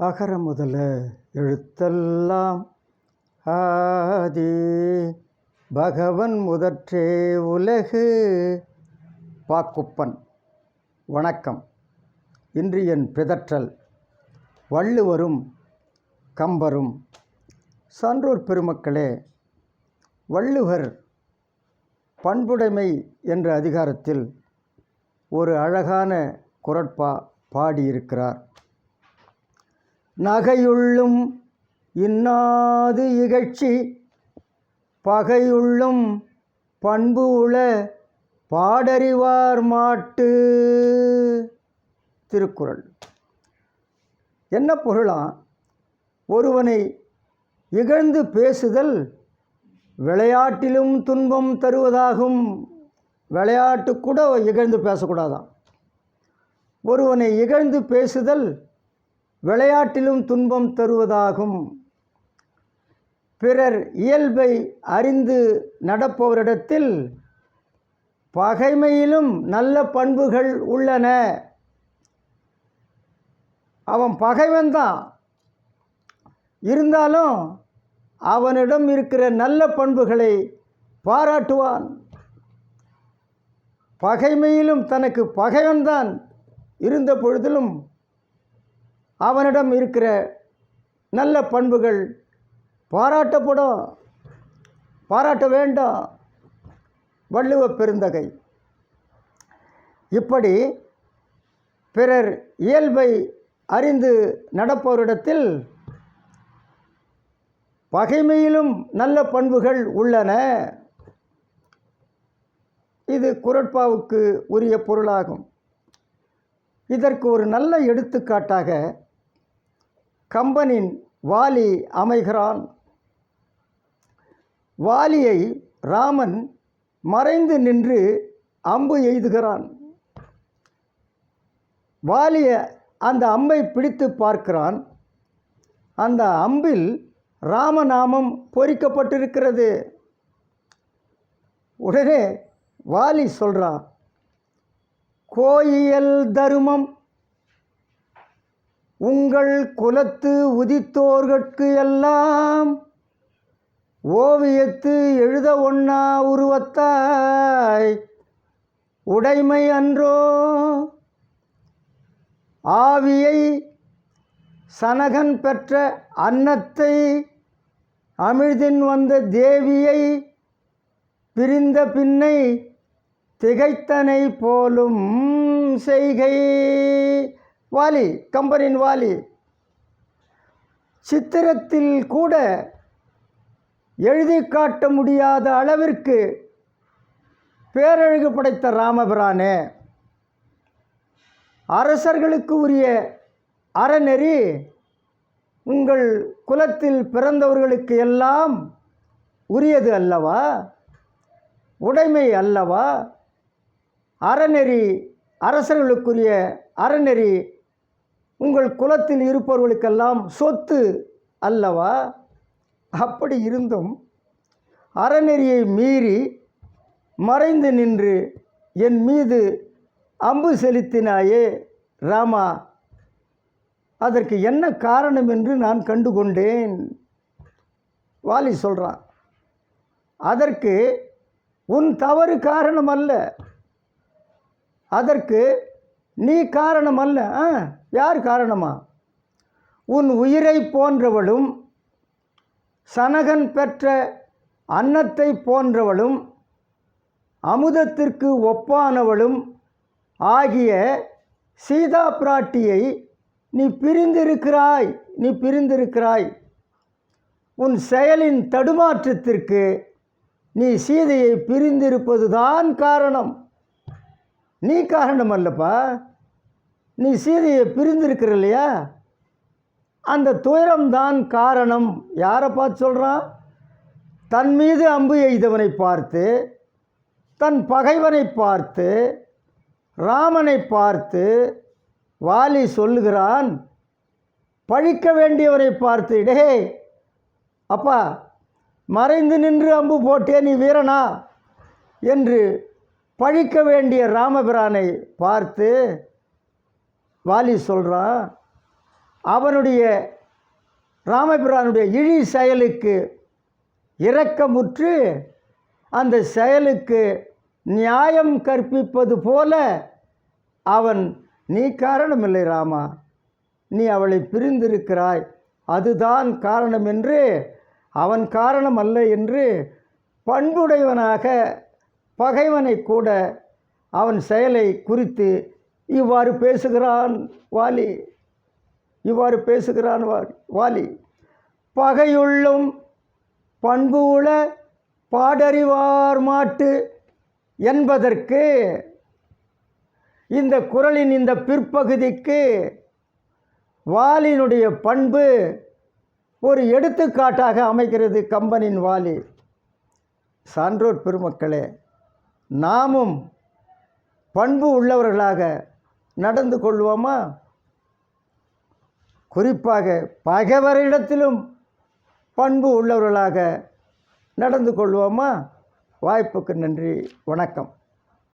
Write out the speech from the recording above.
அகர முதல எழுத்தெல்லாம். ஆதி பகவன் முதற்றே உலகு. பாக்குப்பன் வணக்கம். இன்று என் பிதற்றல் வள்ளுவரும் கம்பரும். சான்றோர் பெருமக்களே வள்ளுவர் பண்புடைமை என்ற அதிகாரத்தில் ஒரு அழகான குரட்பா பாடியிருக்கிறார். நகையுள்ளும் இன்னாது இகழ்ச்சி பகையுள்ளும் பண்பு உள பாடறிவார் மாட்டு. திருக்குறள். என்ன பொருளாம் ஒருவனை இகழ்ந்து பேசுதல் விளையாட்டிலும் துன்பம் தருவதாகும். விளையாட்டு கூட இகழ்ந்து பேசக்கூடாதாம். ஒருவனை இகழ்ந்து பேசுதல் விளையாட்டிலும் துன்பம் தருவதாகும். பிறர் இயல்பை அறிந்து நடப்பவரிடத்தில் பகைமையிலும் நல்ல பண்புகள் உள்ளன. அவன் பகைவன்தான். இருந்தாலும் அவனிடம் இருக்கிற நல்ல பண்புகளை பாராட்டுவான். பகைமையிலும் தனக்கு பகைவன்தான் இருந்த பொழுதிலும் அவனிடம் இருக்கிற நல்ல பண்புகள் பாராட்டப்படும். பாராட்ட வேண்டும். வள்ளுவ பெருந்தகை. இப்படி பிறர் இயல்பை அறிந்து நடப்பவரிடத்தில் பகைமையிலும் நல்ல பண்புகள் உள்ளன. இது குரட்பாவுக்கு உரிய பொருளாகும். இதற்கு ஒரு நல்ல எடுத்துக்காட்டாக கம்பனின் வாலி அமைகிறான். வாலியை ராமன் மறைந்து நின்று அம்பு எய்துகிறான். வாலிய அந்த அம்பை பிடித்து பார்க்கிறான். அந்த அம்பில் ராமநாமம் பொறிக்கப்பட்டிருக்கிறது. உடனே வாலி சொல்கிறான் கோயியல் தருமம் உங்கள் குலத்து உதித்தோர்கட்கு எல்லாம் ஓவியத்து எழுத ஒன்னா உருவத்தாய். உடைமை அன்றோ ஆவியை சனகன் பெற்ற அன்னத்தை அமிழ்தின் வந்த தேவியை பிரிந்த பின்னை திகைத்தனை போலும் செய்கை. வாலி கம்பனின் வாலி. சித்திரத்தில் கூட எழுதி காட்ட முடியாத அளவிற்கு பேரழகு படைத்த ராமபிரானே அரசர்களுக்கு உரிய அறநெறி உங்கள் குலத்தில் பிறந்தவர்களுக்கு எல்லாம் உரியது அல்லவா? உடைமை அல்லவா? அறநெறி அரசர்களுக்குரிய அறநெறி உங்கள் குலத்தில் இருப்பவர்களுக்கெல்லாம் சொத்து அல்லவா? அப்படி இருந்தும் அறநெறியை மீறி மறைந்து நின்று என் மீது அம்பு செலுத்தினாயே ராமா அதற்கு என்ன காரணம் என்று நான் கண்டுகொண்டேன். வாலி சொல்கிறான் அதற்கு உன் தவறு காரணம் அல்ல. அதற்கு நீ காரணம் அல்ல ஆ? யார் காரணமா? உன் உயிரை போன்றவளும் சனகன் பெற்ற அன்னத்தை போன்றவளும் அமுதத்திற்கு ஒப்பானவளும் ஆகிய சீதா பிராட்டியை நீ பிரிந்திருக்கிறாய் நீ பிரிந்திருக்கிறாய். உன் செயலின் தடுமாற்றத்திற்கு நீ சீதையை பிரிந்திருப்பதுதான் காரணம். நீ காரணம் அல்லப்பா. நீ சீதையை பிரிந்திருக்கிற இல்லையா? அந்த துயரம்தான் காரணம். யாரை பார்த்து சொல்கிறான் தன் மீது அம்பு எய்தவனை பார்த்து தன் பகைவனை பார்த்து ராமனை பார்த்து வாலி சொல்லுகிறான் பழிக்க வேண்டியவரை பார்த்து டே அப்பா மறைந்து நின்று அம்பு போட்டே நீ வீரனா? என்று பழிக்க வேண்டிய ராமபிரானை பார்த்து வாலி சொல்கிறான் அவனுடைய ராமபிரானுடைய இழி செயலுக்கு இரக்கமுற்று அந்த செயலுக்கு நியாயம் கற்பிப்பது போல அவன் நீ காரணமில்லை ராமா. நீ அவளை பிரிந்திருக்கிறாய். அதுதான் காரணம் என்று அவன் காரணம் அல்ல என்று பண்புடையவனாக பகைவனை கூட அவன் செயலை குறித்து இவ்வாறு பேசுகிறான் வாலி. இவ்வாறு பேசுகிறான் வா- வாலி. பகையுள்ளும் பண்பு உள பாடறிவார் மாட்டு என்பதற்கு இந்த குறளின் இந்த பிற்பகுதிக்கு வாலினுடைய பண்பு ஒரு எடுத்துக்காட்டாக அமைகிறது கம்பனின் வாலி. சான்றோர் பெருமக்களே நாமும் பண்பு உள்ளவர்களாக நடந்து கொள்வோமா? குறிப்பாக பகைவரிடத்திலும் பண்பு உள்ளவர்களாக நடந்து கொள்வோமா? வாய்ப்புக்கு நன்றி வணக்கம்.